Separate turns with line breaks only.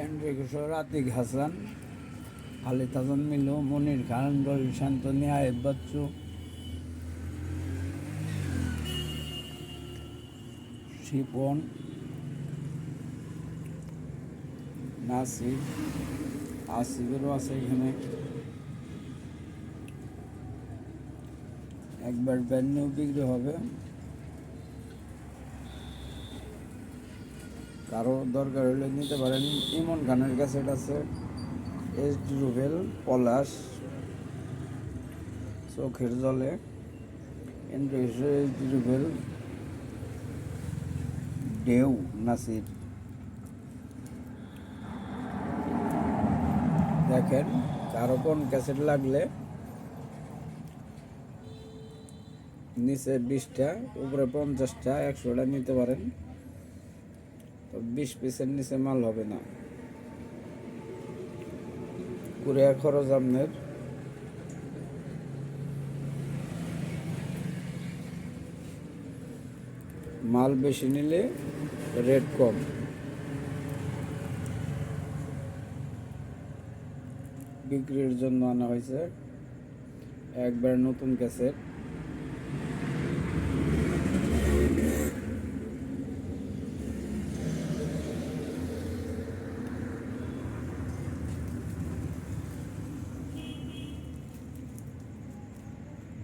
Endrick Atik Hasan Ali Tajan Milu, Monir Khan Robi Shantani Ayeb Bachchu. Shipon, Nasir আসিফেরও আছে এখানে। একবার ব্যান্ড নিউ বিক্রি হবে। কারও দরকার হলে নিতে পারেন। ইমন খানের ক্যাসেট আছে। এস রুবেল পলাশ চোখের জলে। এস রুবেল ঢেউ নাসির দেখেন, কারও কোন ক্যাসেট লাগলে নিচে বিশটা, উপরে পঞ্চাশটা, একশোটা নিতে পারেন। বিশ পিসের নিচে মাল হবে না। কুরিয়ার খরচ আপনার মাল বেশি নিলে রেট কম। বিক্রির জন্য আনা হয়েছে একবার নতুন ক্যাসেট।